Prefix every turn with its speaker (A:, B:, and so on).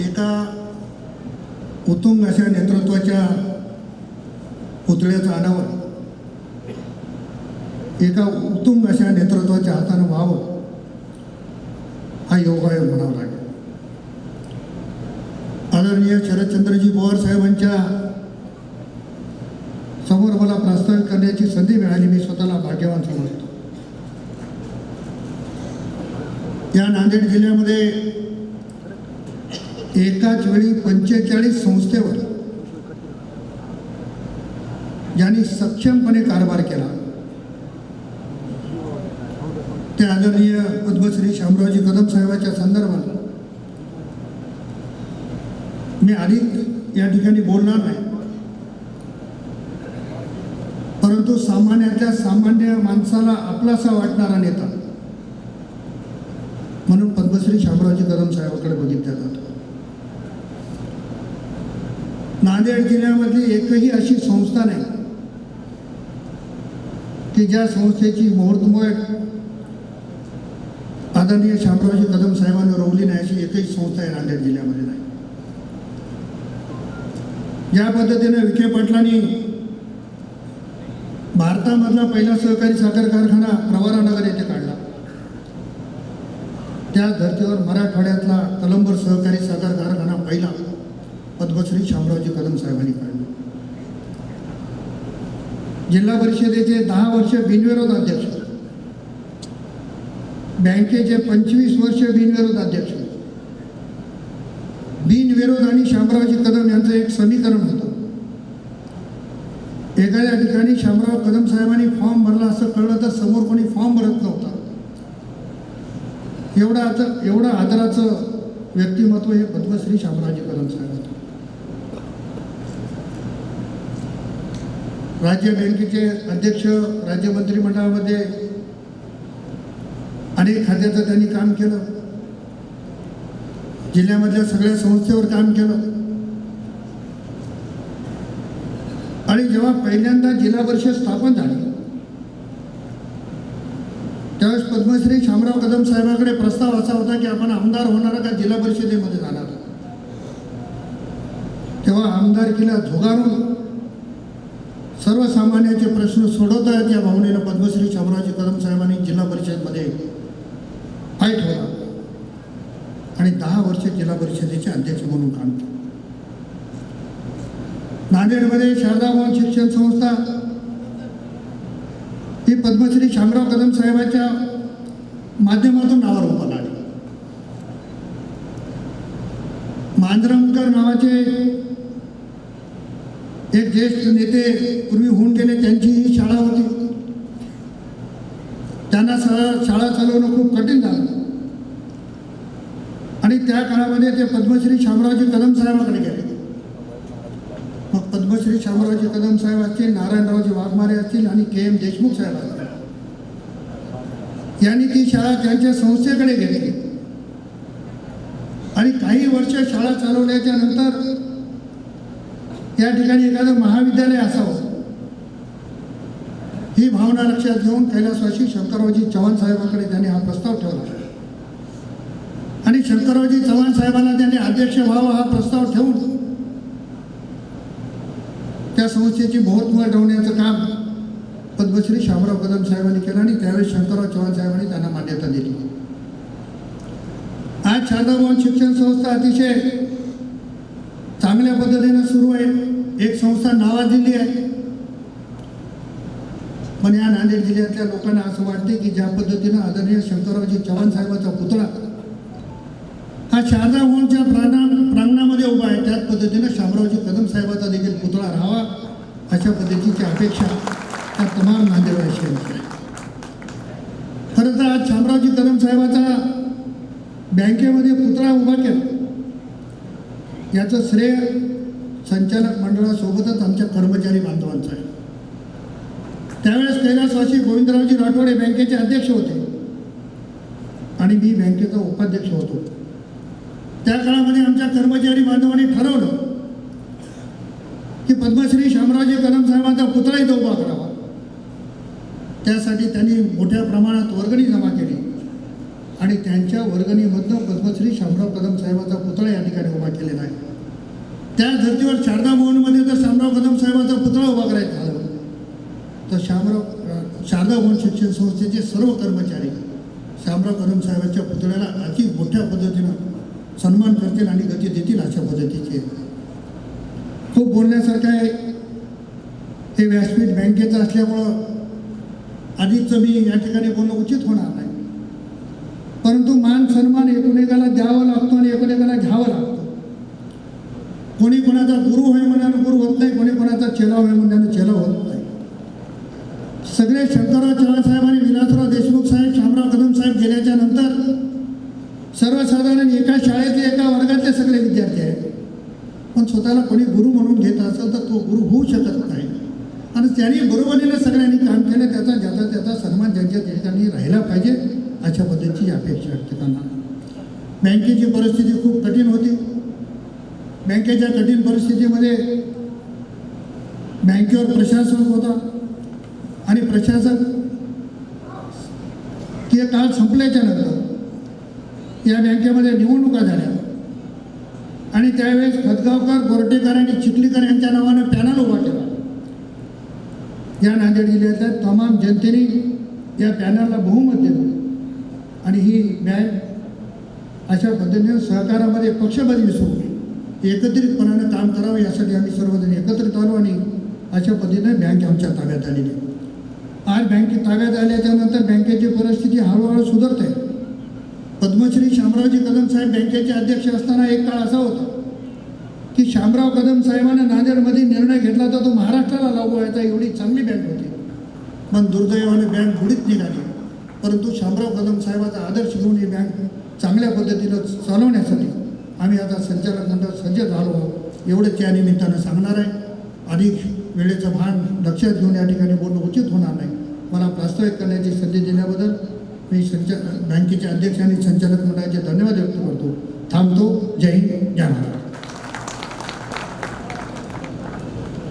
A: एका उत्तुंग अशा नेतृत्वाच्या पुतळ्याचं अनावरण. एका उत्तुंग अशा नेतृत्वाच्या हातानं व्हावं हा योगायोग म्हणावा लागेल. आदरणीय शरदचंद्रजी पवार साहेबांच्या समोर मला प्रस्तावित करण्याची संधी मिळाली मी स्वतःला भाग्यवान समजतो. या नांदेड जिल्ह्यामध्ये एकाच वेळी पंचेचाळीस संस्थेवर ज्यांनी सक्षमपणे कारभार केला. ते आदरणीय पद्मश्री शामरावजी कदम साहेबांच्या संदर्भात मी अधिक या ठिकाणी बोलणार नाही. परंतु सामान्यातल्या सामान्य माणसाला आपलासा वाटणारा नेता म्हणून पद्मश्री शामरावजी कदम साहेबाकडे बघितलं जातं. नांदेड जिल्ह्यामधली एकही अशी संस्था नाही की ज्या संस्थेची मुहूर्तमय आदरणीय शामरावजी कदम साहेबांनी रोवली नाही अशी एकही संस्था आहे नांदेड जिल्ह्यामध्ये नाही. ज्या पद्धतीने विखे पाटलांनी भारतामधला पहिला सहकारी साखर कारखाना प्रवारानगर येथे काढला. त्या धर्तीवर मराठवाड्यातला कलंबर सहकारी साखर कारखाना पहिला. पद्मश्री शामरावजी कदम साहेबांनी काढलं. जिल्हा परिषदेचे दहा वर्ष बिनविरोध अध्यक्ष. बँकेचे पंचवीस वर्ष बिनविरोध अध्यक्ष. बिनविरोध आणि शामरावजी कदम यांचं एक समीकरण होतं. एखाद्या ठिकाणी शामराव कदम साहेबांनी फॉर्म भरला असं कळलं तर समोर कोणी फॉर्म भरत नव्हता. एवढा आता एवढं आदराचं व्यक्तिमत्व हे पद्मश्री शामरावजी कदम साहेब होतं. राज्य बँकेचे अध्यक्ष राज्य मंत्रिमंडळामध्ये अनेक खात्याचं त्यांनी काम केलं. जिल्ह्यामधल्या सगळ्या संस्थेवर काम केलं. आणि जेव्हा पहिल्यांदा जिल्हा परिषद स्थापन झाली त्यावेळेस पद्मश्री शामराव कदम साहेबांकडे प्रस्ताव असा होता की आपण आमदार होणार का जिल्हा परिषदेमध्ये जाणार? तेव्हा आमदारकीला झोगारून सर्वसामान्यांचे प्रश्न सोडवता येत या भावनेनं पद्मश्री शामराजी कदम साहेबांनी जिल्हा परिषदमध्ये फाईट होता आणि दहा वर्ष जिल्हा परिषदेचे अध्यक्ष म्हणून काम केलं. नांदेडमध्ये शारदा भवन शिक्षण संस्था ही पद्मश्री शामराव कदम साहेबांच्या माध्यमातून नावावर रूपाला आली. मांजरमकर नावाचे एक ज्येष्ठ नेते पूर्वी होऊन गेले त्यांची ही शाळा होती. त्यांना शाळा शाळा चालवणं खूप कठीण झालं. आणि त्या काळामध्ये ते पद्मश्री शामरावजी कदम साहेबांकडे गेले. मग पद्मश्री शामरावजी कदम साहेब असतील नारायणरावजी वाघमारे असतील आणि के एम देशमुख साहेब असतील. यांनी ती शाळा त्यांच्या संस्थेकडे गेली. आणि काही वर्ष शाळा चालवल्याच्या नंतर त्या ठिकाणी एखादं महाविद्यालय असावं. ही भावना लक्षात घेऊन कैलासवासी शंकररावजी चव्हाण साहेबांकडे त्यांनी हा प्रस्ताव ठेवला. आणि शंकररावजी चव्हाण साहेबांना त्यांनी अध्यक्ष व्हावा हा प्रस्ताव ठेवून त्या संस्थेची मुहूर्तमय ठेवण्याचं काम पद्मश्री शामराव कदम साहेबांनी केलं आणि त्यावेळेस शंकरराव चव्हाण साहेबांनी त्यांना मान्यता दिली. आज शारदाभवन शिक्षण संस्था अतिशय चांगल्या पद्धतीनं सुरू आहे. एक संस्था नावाजलेली आहे. पण या नांदेड जिल्ह्यातल्या लोकांना असं वाटते की ज्या पद्धतीनं आदरणीय शंकररावजी चव्हाण साहेबांचा पुतळा हा शारदा भवनच्या प्रांगणा प्रांगणामध्ये उभा आहे. त्याच पद्धतीनं शामरावजी कदम साहेबाचा देखील पुतळा राहावा अशा पद्धतीची अपेक्षा त्या तमाम नांदेडवासियांची आहे. खरं तर आज शामरावजी कदम साहेबाचा बँकेमध्ये पुतळा उभा केला. याचं श्रेय संचालक मंडळासोबतच आमच्या कर्मचारी बांधवांचा आहे. त्यावेळेस कैलासवासी गोविंदरावजी राठोडे बँकेचे अध्यक्ष होते. आणि मी बँकेचा उपाध्यक्ष होतो. त्या काळामध्ये आमच्या कर्मचारी बांधवांनी ठरवलं की पद्मश्री श्यामराजे कदम साहेबांचा पुतळा इथं उभा करावा. त्यासाठी त्यांनी मोठ्या प्रमाणात वर्गणी जमा केली. आणि त्यांच्या वर्गणीमधनं पद्मश्री शामराव कदम साहेबांचा पुतळा या ठिकाणी उभा केलेला आहे. त्या धर्तीवर शारदा भवनमध्ये जर शामराव कदम साहेबांचा पुतळा उभा करायचा झाला तर शामराव शारदा भवन शिक्षण संस्थेचे सर्व कर्मचारी शामराव कदम साहेबांच्या पुतळ्याला अति मोठ्या पद्धतीनं सन्मान करतील आणि गती देतील अशा पद्धतीचे. खूप बोलण्यासारखं आहे. हे व्यासपीठ बँकेचं असल्यामुळं आधीच मी या ठिकाणी बोलणं उचित होणार नाही. परंतु मान सन्मान एकोणेकाला द्यावा लागतो आणि एकोणेकाला घ्यावा लागतो कोणी कोणाचा गुरु होय म्हणल्यानं गुरु होत नाही कोणी कोणाचा चेला होय म्हणल्यानं चेला होत नाही सगळे शंकरराव चव्हाण साहेब आणि विलासराव देशमुख साहेब शामराव कदम साहेब गेल्याच्यानंतर सर्वसाधारण एका शाळेतले एका वर्गातले सगळे विद्यार्थी आहेत. पण स्वतःला कोणी गुरु म्हणून घेत असेल तर तो गुरु होऊ शकत नाही. आणि त्यांनी बरोबरीनं सगळ्यांनी काम केलं त्याचा ज्याचा त्याचा सन्मान ज्यांच्या ठिकाणी राहिला पाहिजे अशा पद्धतीची अपेक्षा व्यक्त करणार. बँकेची परिस्थिती खूप कठीण होती. बँकेच्या कठीण परिस्थितीमध्ये बँकेवर प्रशासक होता. आणि प्रशासक ते काळ संपल्याच्या नंतर या बँकेमध्ये निवडणुका झाल्या. आणि त्यावेळेस खतगावकर गोरटेकर आणि चिखलीकर यांच्या नावानं पॅनल उभा केला या नांदेड जिल्ह्यातल्या तमाम जनतेने या पॅनलला बहुमत दिलं. आणि ही बँक अशा पद्धतीने सहकारामध्ये पक्षभेद विसरून एकत्रितपणानं काम करावं यासाठी आम्ही सर्वजण एकत्रित आलो आणि अशा पद्धतीने बँक आमच्या ताब्यात आलेली आहे. आज बँके ताब्यात आल्याच्यानंतर बँकेची परिस्थिती हळूहळू सुधारते. पद्मश्री शामरावजी कदम साहेब बँकेचे अध्यक्ष असताना एक काळ असा होता की शामराव कदम साहेबांना नांदेडमध्ये निर्णय घेतला तर तो महाराष्ट्राला लागू व्हायचा एवढी चांगली बँक होती. पण दुर्दैवाने बँक बुडीत निघाली. परंतु शामराव कदम साहेबाचा आदर्श घेऊन ही बँक चांगल्या पद्धतीनं चालवण्यासाठी आम्ही आता संचालक मंडळ सज्ज झालो आहोत. एवढंच या निमित्तानं सांगणार आहे. अधिक वेळेचं भान लक्षात घेऊन या ठिकाणी बोलणं उचित होणार नाही. मला प्रास्ताविक करण्याची संधी दिल्याबद्दल मी संचा बँकेचे अध्यक्ष आणि संचालक मंडळाचे धन्यवाद व्यक्त करतो. थांबतो. जय हिंद. जय महाराज